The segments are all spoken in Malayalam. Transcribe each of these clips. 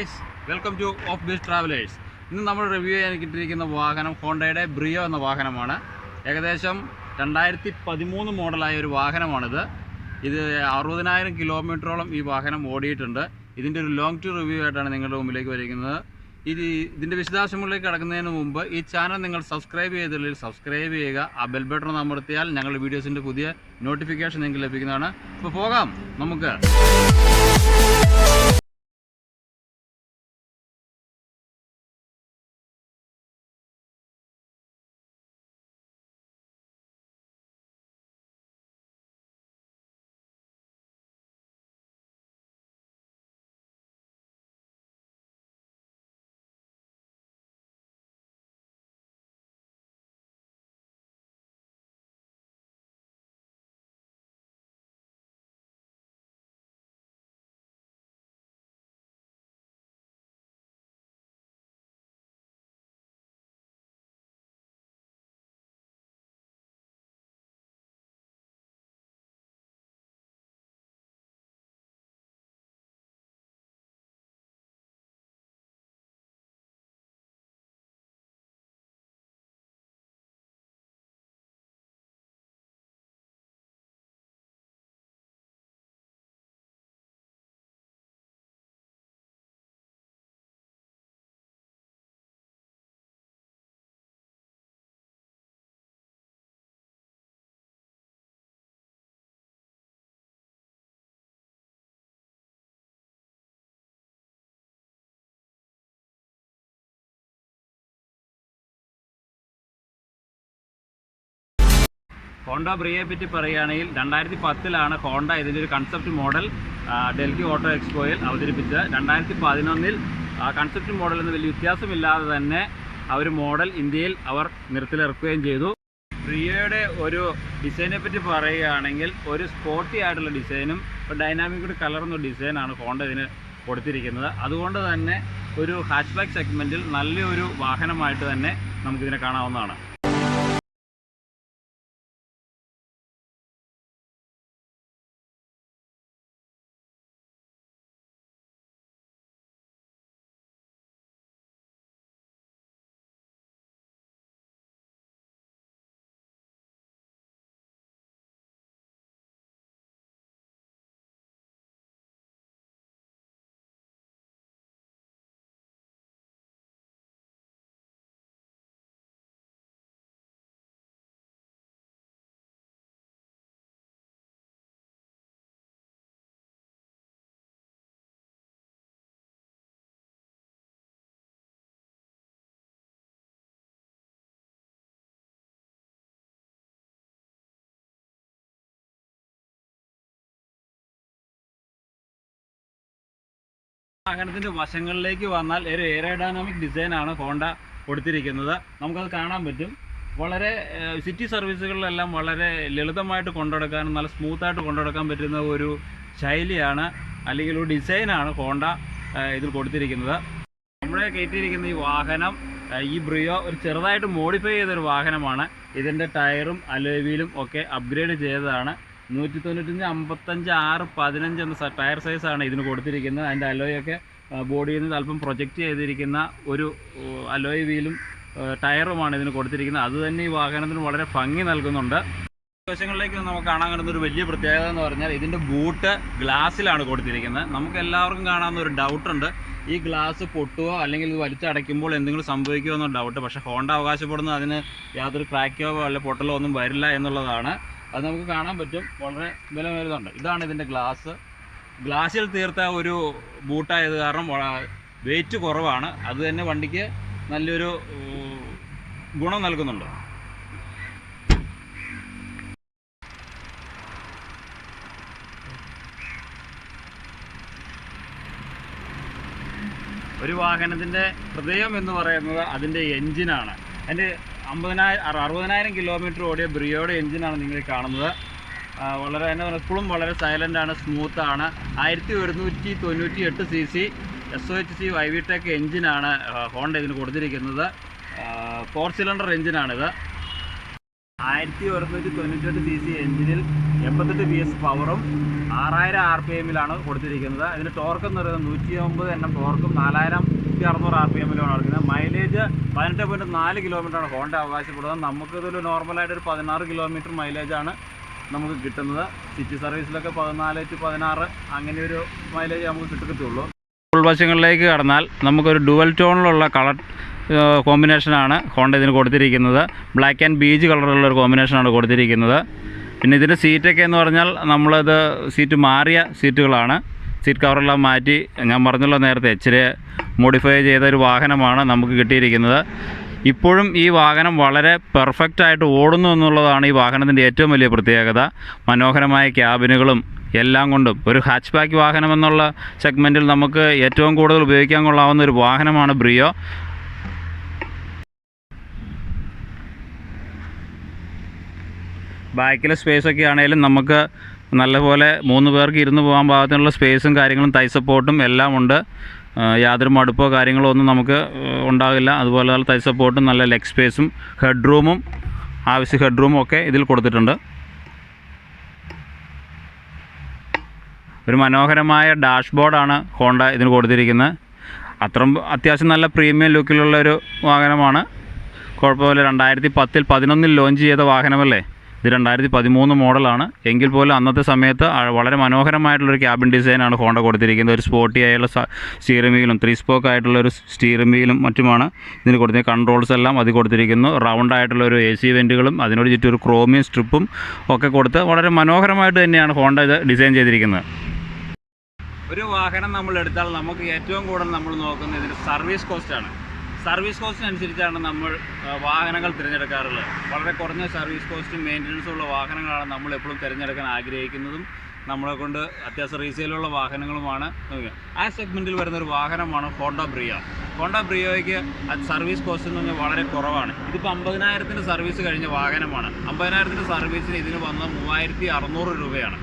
Guys welcome to off bees travellers ഇന്ന് നമ്മൾ റിവ്യൂ ചെയ്യാൻ കിട്ടിയിരിക്കുന്ന വാഹനം ഹോണ്ടയുടെ ബ്രിയോ എന്ന വാഹനമാണ്. ഏകദേശം രണ്ടായിരത്തി പതിമൂന്ന് മോഡലായ ഒരു വാഹനമാണിത്. ഇത് അറുപതിനായിരം കിലോമീറ്ററോളം ഈ വാഹനം ഓടിയിട്ടുണ്ട്. ഇതിന്റെ ഒരു ലോങ് ടു റിവ്യൂ ആയിട്ടാണ് നിങ്ങളുടെ മുമ്പിലേക്ക് വരിക്കുന്നത് ഇത് ഇതിന്റെ വിശദാംശങ്ങളിലേക്ക് കടക്കുന്നതിന് മുമ്പ് ഈ ചാനൽ നിങ്ങൾ സബ്സ്ക്രൈബ് ചെയ്തില്ലെങ്കിൽ സബ്സ്ക്രൈബ് ചെയ്യുക. ആ ബെൽ ബട്ടൺ അമർത്തിയാൽ ഞങ്ങളുടെ വീഡിയോസിന്റെ പുതിയ നോട്ടിഫിക്കേഷൻ നിങ്ങൾക്ക് ലഭിക്കുന്നതാണ്. അപ്പോൾ പോകാം. നമുക്ക് ഹോണ്ട ബ്രിയയെ പറ്റി പറയുകയാണെങ്കിൽ രണ്ടായിരത്തി പത്തിലാണ് ഹോണ്ട ഇതിന്റെ ഒരു കൺസെപ്റ്റ് മോഡൽ ഡൽഹി ഓട്ടോ എക്സ്പോയിൽ അവതരിപ്പിച്ചത്. രണ്ടായിരത്തി പതിനൊന്നിൽ കൺസെപ്റ്റ് മോഡൽ എന്ന് വലിയ വ്യത്യാസമില്ലാതെ തന്നെ ഒരു മോഡൽ ഇന്ത്യയിൽ അവർ നിരത്തിലിറക്കുകയും ചെയ്തു. പ്രിയയുടെ ഒരു ഡിസൈനെ പറ്റി പറയുകയാണെങ്കിൽ ഒരു സ്പോർട്ടി ആയിട്ടുള്ള ഡിസൈനും ഒരു ഡൈനാമിക് കൂടി കലർന്ന ഡിസൈനാണ് ഹോണ്ട ഇതിന് കൊടുത്തിരിക്കുന്നത്. അതുകൊണ്ട് തന്നെ ഒരു ഹാച്ച്ബാക്ക് സെഗ്മെന്റിൽ നല്ലൊരു വാഹനമായിട്ട് തന്നെ നമുക്കിതിനെ കാണാവുന്നതാണ്. വാഹനത്തിന്റെ വശങ്ങളിലേക്ക് വന്നാൽ ഒരു എയറോഡൈനാമിക് ഡിസൈനാണ് ഹോണ്ട കൊടുത്തിരിക്കുന്നത്. നമുക്കത് കാണാൻ പറ്റും. വളരെ സിറ്റി സർവീസുകളിലെല്ലാം വളരെ ലളിതമായിട്ട് കൊണ്ടുനടക്കാനും നല്ല സ്മൂത്തായിട്ട് കൊണ്ടുനടക്കാൻ പറ്റുന്ന ഒരു ശൈലിയാണ് അല്ലെങ്കിൽ ഒരു ഡിസൈനാണ് ഹോണ്ട ഇതിൽ കൊടുത്തിരിക്കുന്നത്. നമ്മുടെ കയറ്റിയിരിക്കുന്ന ഈ വാഹനം ഈ ബ്രിയോ ഒരു ചെറുതായിട്ട് മോഡിഫൈ ചെയ്തൊരു വാഹനമാണ്. ഇതിന്റെ ടയറും അലോവിയിലും ഒക്കെ അപ്ഗ്രേഡ് ചെയ്തതാണ്. നൂറ്റി തൊണ്ണൂറ്റഞ്ച് അമ്പത്തഞ്ച് ആറ് പതിനഞ്ച് എന്ന ടയർ സൈസാണ് ഇതിന് കൊടുത്തിരിക്കുന്നത്. അതിന്റെ അലോയൊക്കെ ബോഡിയിൽ നിന്ന് അല്പം പ്രൊജക്റ്റ് ചെയ്തിരിക്കുന്ന ഒരു അലോയ് വീലും ടയറുമാണ് ഇതിന് കൊടുത്തിരിക്കുന്നത്. അത് തന്നെ ഈ വാഹനത്തിന് വളരെ ഭംഗി നൽകുന്നുണ്ട്. വശങ്ങളിലേക്ക് നമുക്ക് കാണാൻ കഴിയുന്ന ഒരു വലിയ പ്രത്യേകത എന്ന് പറഞ്ഞാൽ ഇതിന്റെ ബൂട്ട് ഗ്ലാസ്സിലാണ് കൊടുത്തിരിക്കുന്നത്. നമുക്ക് എല്ലാവർക്കും കാണാവുന്ന ഒരു ഡൗട്ടുണ്ട് ഈ ഗ്ലാസ് പൊട്ടുകയോ അല്ലെങ്കിൽ ഇത് വലിച്ചടയ്ക്കുമ്പോൾ എന്തെങ്കിലും സംഭവിക്കുമോ എന്ന ഡൗട്ട് പക്ഷേ ഹോണ്ട അവകാശപ്പെടുന്നത് അതിന് യാതൊരു ക്രാക്കോ അല്ല പൊട്ടലോ ഒന്നും വരില്ല എന്നുള്ളതാണ്. അത് നമുക്ക് കാണാൻ പറ്റും. വളരെ വില വരുന്നുണ്ട് ഇതാണ് ഇതിന്റെ ഗ്ലാസ് ഗ്ലാസ്സിൽ തീർത്ത ഒരു ബൂട്ടായത് കാരണം വെയിറ്റ് കുറവാണ്. അത് തന്നെ വണ്ടിക്ക് നല്ലൊരു ഗുണം നൽകുന്നുണ്ട്. ഒരു വാഹനത്തിന്റെ ഹൃദയം എന്ന് പറയുന്നത് അതിന്റെ എൻജിനാണ് അതിന്റെ അമ്പതിനായിരം അറുപതിനായിരം കിലോമീറ്റർ ഓടിയ ബ്രിയോയുടെ എഞ്ചിനാണ് നിങ്ങൾ കാണുന്നത്. വളരെ പറയുക ഇപ്പോഴും വളരെ സൈലന്റ് ആണ് സ്മൂത്ത് ആണ്. ആയിരത്തി ഒരുന്നൂറ്റി തൊണ്ണൂറ്റി എട്ട് C C S O H C i-VTEC എഞ്ചിനാണ് ഹോണ്ട ഇതിന് കൊടുത്തിരിക്കുന്നത്. ഫോർ സിലിണ്ടർ എൻജിനാണിത് ആയിരത്തി ഒരുന്നൂറ്റി തൊണ്ണൂറ്റെട്ട് സി സി എഞ്ചിനിൽ എൺപത്തെട്ട് പി എസ് പവറും ആറായിരം ആർ പി എമ്മിലാണ് കൊടുത്തിരിക്കുന്നത്. അതിന് ടോർക്ക് എന്ന് പറയുന്നത് നൂറ്റി ഒമ്പത് എണ്ണം ടോർക്കും നാലായിരത്തി അറുന്നൂറ് ആർ പി എമ്മിലാണ് കൊടുക്കുന്നത് മൈലേജ് പതിനെട്ട് പോയിന്റ് നാല് കിലോമീറ്ററാണ് ഹോണ്ട അവകാശപ്പെടുന്നത്. നമുക്കിതൊരു നോർമലായിട്ട് ഒരു പതിനാറ് കിലോമീറ്റർ മൈലേജാണ് നമുക്ക് കിട്ടുന്നത്. സിറ്റി സർവീസിലൊക്കെ പതിനാല് ടു പതിനാറ് അങ്ങനെ ഒരു മൈലേജ് നമുക്ക് കിട്ടത്തുള്ളൂ ഉൾവശങ്ങളിലേക്ക് കടന്നാൽ നമുക്കൊരു ഡുവൽ ടോണിലുള്ള കളർ കോമ്പിനേഷനാണ് ഹോണ്ട ഇതിന് കൊടുത്തിരിക്കുന്നത്. ബ്ലാക്ക് ആൻഡ് ബീജ് കളറുള്ള ഒരു കോമ്പിനേഷനാണ് കൊടുത്തിരിക്കുന്നത്. പിന്നെ ഇതിന്റെ സീറ്റൊക്കെ എന്ന് പറഞ്ഞാൽ നമ്മളത് സീറ്റ് മാറിയ സീറ്റുകളാണ് സീറ്റ് കവറെല്ലാം മാറ്റി ഞാൻ പറഞ്ഞല്ലോ നേരത്തെ ഇച്ചിരി മോഡിഫൈ ചെയ്ത ഒരു വാഹനമാണ് നമുക്ക് കിട്ടിയിരിക്കുന്നത്. ഇപ്പോഴും ഈ വാഹനം വളരെ പെർഫെക്റ്റ് ആയിട്ട് ഓടുന്നു എന്നുള്ളതാണ് ഈ വാഹനത്തിന്റെ ഏറ്റവും വലിയ പ്രത്യേകത. മനോഹരമായ ക്യാബിനുകളും എല്ലാം കൊണ്ടും. ഒരു ഹാച്ച് ബാക്ക് വാഹനം എന്നുള്ള സെഗ്മെന്റിൽ നമുക്ക് ഏറ്റവും കൂടുതൽ ഉപയോഗിക്കാൻ കൊള്ളാവുന്ന ഒരു വാഹനമാണ് ബ്രിയോ ബാക്കിലെ സ്പേസൊക്കെ ആണെങ്കിലും നമുക്ക് നല്ലപോലെ മൂന്ന് പേർക്ക് ഇരുന്ന് പോകാൻ പാകത്തിനുള്ള സ്പേസും കാര്യങ്ങളും തൈ സപ്പോർട്ടും എല്ലാം ഉണ്ട്. യാതൊരു മടുപ്പോ കാര്യങ്ങളോ ഒന്നും നമുക്ക് ഉണ്ടാകില്ല. അതുപോലെ തന്നെ തൈ സപ്പോർട്ടും നല്ല ലെഗ് സ്പേസും ഹെഡ് റൂമും ആവശ്യ ഹെഡ് റൂമും ഒക്കെ ഇതിൽ കൊടുത്തിട്ടുണ്ട്. ഒരു മനോഹരമായ ഡാഷ്ബോർഡാണ് ഹോണ്ട ഇതിന് കൊടുത്തിരിക്കുന്നത്. അത്രയും അത്യാവശ്യം നല്ല പ്രീമിയം ലുക്കിലുള്ള ഒരു വാഹനമാണ്. കുഴപ്പമില്ല രണ്ടായിരത്തി പത്തിൽ പതിനൊന്നിൽ ലോഞ്ച് ചെയ്ത വാഹനമല്ലേ? ഇത് രണ്ടായിരത്തി പതിമൂന്ന് മോഡലാണ്. എങ്കിൽ പോലും അന്നത്തെ സമയത്ത് വളരെ മനോഹരമായിട്ടുള്ളൊരു ക്യാബിൻ ഡിസൈനാണ് ഹോണ്ട കൊടുത്തിരിക്കുന്നത്. ഒരു സ്പോർട്ടി ആയുള്ള സ്റ്റീറിംഗ് വീലും ത്രീ സ്പോക്ക് ആയിട്ടുള്ള ഒരു സ്റ്റീറിംഗ് വീലും മറ്റുമാണ് ഇതിന് കൊടുത്തിരിക്കുന്നത്. കൺട്രോൾസ് എല്ലാം അത് കൊടുത്തിരിക്കുന്നു. റൗണ്ട് ആയിട്ടുള്ള ഒരു എ സി വെന്റുകളും അതിനോട് ചുറ്റും ഒരു ക്രോമിയം സ്ട്രിപ്പും ഒക്കെ കൊടുത്ത് വളരെ മനോഹരമായിട്ട് തന്നെയാണ് ഹോണ്ട ഇത് ഡിസൈൻ ചെയ്തിരിക്കുന്നത്. ഒരു വാഹനം നമ്മൾ എടുത്താൽ നമുക്ക് ഏറ്റവും കൂടുതൽ നമ്മൾ നോക്കുന്നത് ഇതിന്റെ സർവീസ് കോസ്റ്റാണ് സർവീസ് കോസ്റ്റിനനുസരിച്ചാണ് നമ്മൾ വാഹനങ്ങൾ തിരഞ്ഞെടുക്കാറുള്ളത്. വളരെ കുറഞ്ഞ സർവീസ് കോസ്റ്റും മെയിന്റനൻസും ഉള്ള വാഹനങ്ങളാണ് നമ്മൾ എപ്പോഴും തിരഞ്ഞെടുക്കാൻ ആഗ്രഹിക്കുന്നതും നമ്മളെ കൊണ്ട് അത്യാവശ്യം റീസെയിലുള്ള വാഹനങ്ങളുമാണ്. ആ സെഗ്മെന്റിൽ വരുന്ന ഒരു വാഹനമാണ് ഹോണ്ട ബ്രിയ ഹോണ്ട ബ്രിയോയ്ക്ക് സർവീസ് കോസ്റ്റ് എന്ന് പറഞ്ഞാൽ വളരെ കുറവാണ്. ഇതിപ്പോൾ അമ്പതിനായിരത്തിന്റെ സർവീസ് കഴിഞ്ഞ വാഹനമാണ്. അമ്പതിനായിരത്തിന്റെ സർവീസിന് ഇതിന് വന്ന മൂവായിരത്തി അറുന്നൂറ് രൂപയാണ്.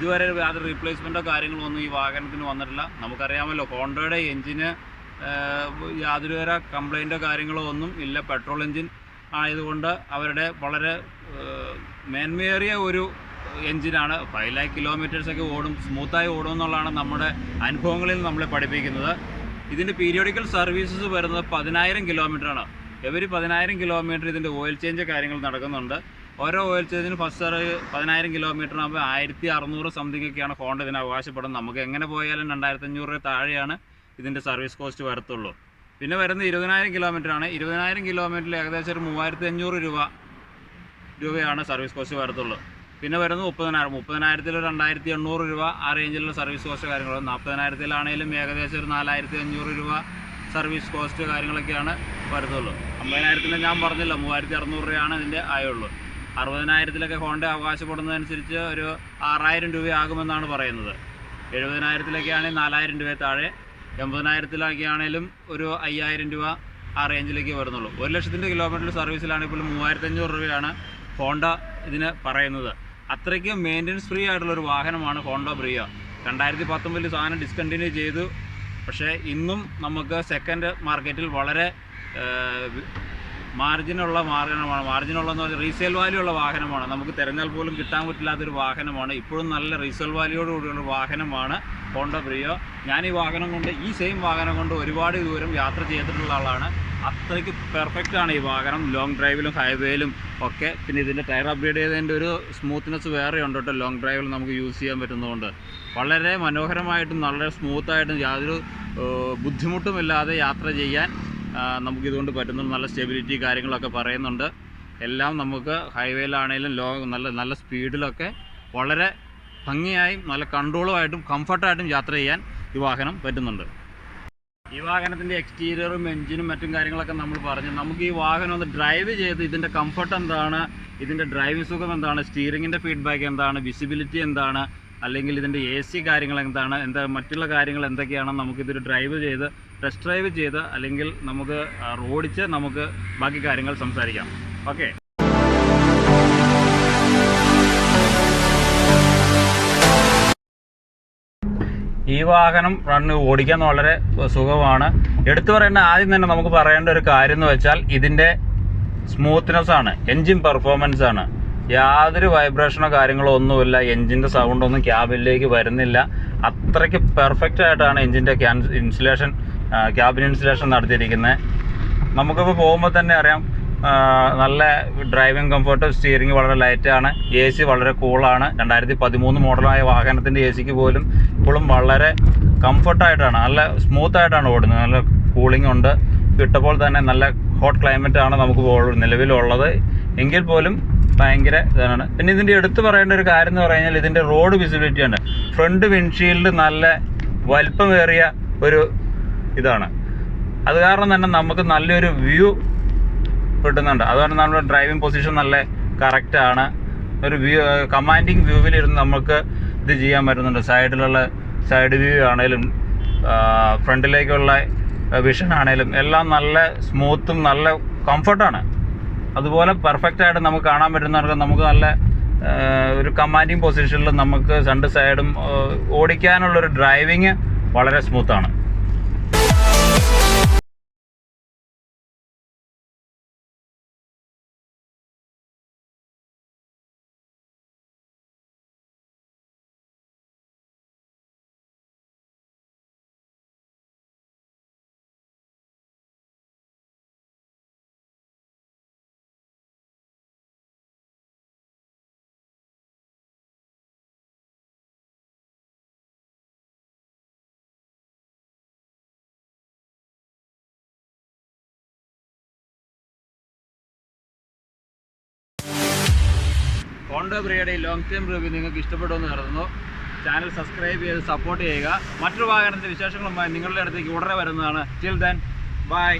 ഇതുവരെ യാതൊരു റീപ്ലേസ്മെന്റോ കാര്യങ്ങളോ ഒന്നും ഈ വാഹനത്തിന് വന്നിട്ടില്ല. നമുക്കറിയാമല്ലോ ഹോണ്ടയുടെ എഞ്ചിന് യാതൊരു വരെ കംപ്ലൈന്റോ കാര്യങ്ങളോ ഒന്നും ഇല്ല. പെട്രോൾ എഞ്ചിൻ ആയതുകൊണ്ട് അവരുടെ വളരെ മേന്മയേറിയ ഒരു എഞ്ചിനാണ്. ഫൈവ് ലാക്ക് കിലോമീറ്റേഴ്സൊക്കെ ഓടും സ്മൂത്തായി ഓടും എന്നുള്ളതാണ് നമ്മുടെ അനുഭവങ്ങളിൽ നമ്മളെ പഠിപ്പിക്കുന്നത്. ഇതിന്റെ പീരിയോഡിക്കൽ സർവീസസ് വരുന്നത് പതിനായിരം കിലോമീറ്ററാണ് എവരി പതിനായിരം കിലോമീറ്റർ ഇതിന്റെ ഓയിൽ ചേഞ്ച് കാര്യങ്ങൾ നടക്കുന്നുണ്ട്. ഓരോ ഓയിൽ ചേഞ്ചിന് ഫസ്റ്റ് സർവീസ് പതിനായിരം കിലോമീറ്റർ ആകുമ്പോൾ ആയിരത്തി അറുന്നൂറ് സംതിങ് ഒക്കെയാണ് ഹോണ്ട ഇതിന് അവകാശപ്പെടുന്നത്. നമുക്ക് എങ്ങനെ പോയാലും രണ്ടായിരത്തി അഞ്ഞൂറ് രൂപ താഴെയാണ് ഇതിന്റെ സർവീസ് കോസ്റ്റ് വരത്തുള്ളൂ. പിന്നെ വരുന്നത് ഇരുപതിനായിരം കിലോമീറ്റർ ആണ്. ഇരുപതിനായിരം കിലോമീറ്ററിൽ ഏകദേശം ഒരു മൂവായിരത്തി അഞ്ഞൂറ് രൂപ രൂപയാണ് സർവീസ് കോസ്റ്റ് വരത്തുള്ളൂ. പിന്നെ വരുന്നത് മുപ്പതിനായിരം. മുപ്പതിനായിരത്തിൽ രണ്ടായിരത്തി എണ്ണൂറ് രൂപ ആ റേഞ്ചിലുള്ള സർവീസ് കോസ്റ്റ് കാര്യങ്ങളും നാൽപ്പതിനായിരത്തിലാണെങ്കിലും ഏകദേശം ഒരു നാലായിരത്തി അഞ്ഞൂറ് രൂപ സർവീസ് കോസ്റ്റ് കാര്യങ്ങളൊക്കെയാണ് വരത്തുള്ളൂ. അമ്പതിനായിരത്തിന് ഞാൻ പറഞ്ഞില്ല മൂവായിരത്തി അറുന്നൂറ് രൂപയാണ് ഇതിന്റെ ആയുള്ളൂ. അറുപതിനായിരത്തിലൊക്കെ ഹോണ്ട അവകാശപ്പെടുന്നതനുസരിച്ച് ഒരു ആറായിരം രൂപയാകുമെന്നാണ് പറയുന്നത്. എഴുപതിനായിരത്തിലൊക്കെ ആണെങ്കിൽ നാലായിരം രൂപ താഴെ എൺപതിനായിരത്തിലൊക്കെ ആണെങ്കിലും ഒരു അയ്യായിരം രൂപ ആ റേഞ്ചിലേക്ക് വരുന്നുള്ളൂ. ഒരു ലക്ഷത്തിന്റെ കിലോമീറ്റർ സർവീസിലാണെങ്കിൽ പോലും മൂവായിരത്തി അഞ്ഞൂറ് രൂപയാണ് ഹോണ്ട ഇതിന് പറയുന്നത്. അത്രയ്ക്ക് മെയിന്റനൻസ് ഫ്രീ ആയിട്ടുള്ള ഒരു വാഹനമാണ് ഹോണ്ട ബ്രിയ. രണ്ടായിരത്തി പത്തൊമ്പതിൽ സാധനം ഡിസ്കണ്ടിന്യൂ ചെയ്തു. പക്ഷേ ഇന്നും നമുക്ക് സെക്കൻഡ് മാർക്കറ്റിൽ വളരെ മാർജിനുള്ള വാഹനമാണ്. മാർജിനുള്ളതെന്ന് പറഞ്ഞാൽ റീസെയിൽ വാല്യൂ ഉള്ള വാഹനമാണ്. നമുക്ക് തിരഞ്ഞാൽ പോലും കിട്ടാൻ പറ്റില്ലാത്തൊരു വാഹനമാണ്. ഇപ്പോഴും നല്ല റീസെയിൽ വാല്യൂയോട് കൂടിയുള്ള വാഹനമാണ് ഹോണ്ട ബ്രിയോ ഞാൻ ഈ വാഹനം കൊണ്ട് ഈ സെയിം വാഹനം കൊണ്ട് ഒരുപാട് ദൂരം യാത്ര ചെയ്തിട്ടുള്ള ആളാണ്. അത്രയ്ക്ക് പെർഫെക്റ്റ് ആണ് ഈ വാഹനം. ലോങ് ഡ്രൈവിലും ഹൈവേയിലും ഒക്കെ. പിന്നെ ഇതിന്റെ ടയർ അപ്ഗ്രേഡ് ചെയ്തതിന്റെ ഒരു സ്മൂത്ത്നെസ് വേറെ ഉണ്ട് കേട്ടോ. ലോങ് ഡ്രൈവിൽ നമുക്ക് യൂസ് ചെയ്യാൻ പറ്റുന്നതുകൊണ്ട്. വളരെ മനോഹരമായിട്ടും വളരെ സ്മൂത്തായിട്ടും യാതൊരു ബുദ്ധിമുട്ടുമില്ലാതെ യാത്ര ചെയ്യാൻ നമുക്കിതുകൊണ്ട് പറ്റുന്നുണ്ട് നല്ല സ്റ്റെബിലിറ്റി കാര്യങ്ങളൊക്കെ പറയുന്നുണ്ട്. എല്ലാം നമുക്ക് ഹൈവേയിലാണേലും ലോ നല്ല നല്ല സ്പീഡിലൊക്കെ വളരെ ഭംഗിയായും നല്ല കൺട്രോളുമായിട്ടും കംഫർട്ടായിട്ടും യാത്ര ചെയ്യാൻ ഈ വാഹനം പറ്റുന്നുണ്ട്. ഈ വാഹനത്തിന്റെ എക്സ്റ്റീരിയറും എഞ്ചിനും മറ്റും കാര്യങ്ങളൊക്കെ നമ്മൾ പറഞ്ഞു. നമുക്ക് ഈ വാഹനം ഒന്ന് ഡ്രൈവ് ചെയ്ത് ഇതിന്റെ കംഫർട്ട് എന്താണ്? ഇതിന്റെ ഡ്രൈവിംഗ് സുഖം എന്താണ്? സ്റ്റിയറിങ്ങിന്റെ ഫീഡ്ബാക്ക് എന്താണ്? വിസിബിലിറ്റി എന്താണ്? അല്ലെങ്കിൽ ഇതിന്റെ എ സി കാര്യങ്ങൾ എന്താണ് എന്താ മറ്റുള്ള കാര്യങ്ങൾ എന്തൊക്കെയാണെന്ന് നമുക്കിതൊരു ഡ്രൈവ് ചെയ്ത് ടെസ്റ്റ് ഡ്രൈവ് ചെയ്ത് അല്ലെങ്കിൽ നമുക്ക് റോഡിച്ച് നമുക്ക് ബാക്കി കാര്യങ്ങൾ സംസാരിക്കാം. ഓക്കെ ഈ വാഹനം റണ്ണ് ഓടിക്കാൻ വളരെ സുഖമാണ്. എടുത്തു പറയേണ്ട ആദ്യം തന്നെ നമുക്ക് പറയേണ്ട ഒരു കാര്യം എന്ന് വെച്ചാൽ ഇതിന്റെ സ്മൂത്ത്നെസ് ആണ് എൻജിൻ പെർഫോമൻസ് ആണ്. യാതൊരു വൈബ്രേഷനോ കാര്യങ്ങളോ ഒന്നുമില്ല. എൻജിന്റെ സൗണ്ടൊന്നും ക്യാബിനിലേക്ക് വരുന്നില്ല. അത്രയ്ക്ക് പെർഫെക്റ്റ് ആയിട്ടാണ് ക്യാൻ ഇൻസുലേഷൻ ക്യാബിൻ ഇൻസുലേഷൻ നടത്തിയിരിക്കുന്നത്. നമുക്കിപ്പോൾ പോകുമ്പോൾ തന്നെ അറിയാം നല്ല ഡ്രൈവിംഗ് കംഫർട്ട് സ്റ്റിയറിംഗ് വളരെ ലൈറ്റാണ് എ സി വളരെ കൂളാണ് രണ്ടായിരത്തി പതിമൂന്ന് മോഡലായ വാഹനത്തിന്റെ എ സിക്ക് പോലും ഇപ്പോഴും വളരെ കംഫർട്ടായിട്ടാണ് നല്ല സ്മൂത്തായിട്ടാണ് ഓടുന്നത്. നല്ല കൂളിംഗ് ഉണ്ട്. ഇട്ടപ്പോൾ തന്നെ നല്ല ഹോട്ട് ക്ലൈമറ്റാണ് നമുക്ക് നിലവിലുള്ളത്. എങ്കിൽ പോലും ഭയങ്കര ഇതാണ്. പിന്നെ ഇതിന്റെ എടുത്തു പറയേണ്ട ഒരു കാര്യം എന്ന് പറഞ്ഞാൽ ഇതിന്റെ റോഡ് വിസിബിലിറ്റി ആണ്. ഫ്രണ്ട് വിൻഷീൽഡ് നല്ല വലിപ്പമേറിയ ഒരു ഇതാണ്. അത് കാരണം തന്നെ നമുക്ക് നല്ലൊരു വ്യൂ കിട്ടുന്നുണ്ട്. അതുകൊണ്ട് നമ്മുടെ ഡ്രൈവിംഗ് പൊസിഷൻ നല്ല കറക്റ്റ് ആണ്. ഒരു വ്യൂ കമാൻഡിങ് വ്യൂവിലിരുന്ന് നമുക്ക് ഇത് ചെയ്യാൻ പറ്റുന്നുണ്ട്. സൈഡിലുള്ള സൈഡ് വ്യൂ ആണേലും ഫ്രണ്ടിലേക്കുള്ള വിഷൻ ആണേലും എല്ലാം നല്ല സ്മൂത്തും നല്ല കംഫർട്ടാണ് അതുപോലെ പെർഫെക്റ്റ് ആയിട്ട് നമുക്ക് കാണാൻ പറ്റുന്നവർക്ക് നമുക്ക് നല്ല ഒരു കമാൻഡിങ് പൊസിഷനിൽ നമുക്ക് രണ്ട് സൈഡും ഓടിക്കാനുള്ള ഓടിക്കാനുള്ളൊരു ഡ്രൈവിങ് വളരെ സ്മൂത്താണ് ഹോണ്ട ബ്രിയുടെ ലോങ് ടേം റിവ്യൂ നിങ്ങൾക്ക് ഇഷ്ടപ്പെടുമെന്ന് കരുതുന്നു. ചാനൽ സബ്സ്ക്രൈബ് ചെയ്ത് സപ്പോർട്ട് ചെയ്യുക. മറ്റൊരു വാഹനത്തിന്റെ വിശേഷങ്ങളുമായി നിങ്ങളുടെ അടുത്തേക്ക് ഉടനെ വരുന്നതാണ്. Till then bye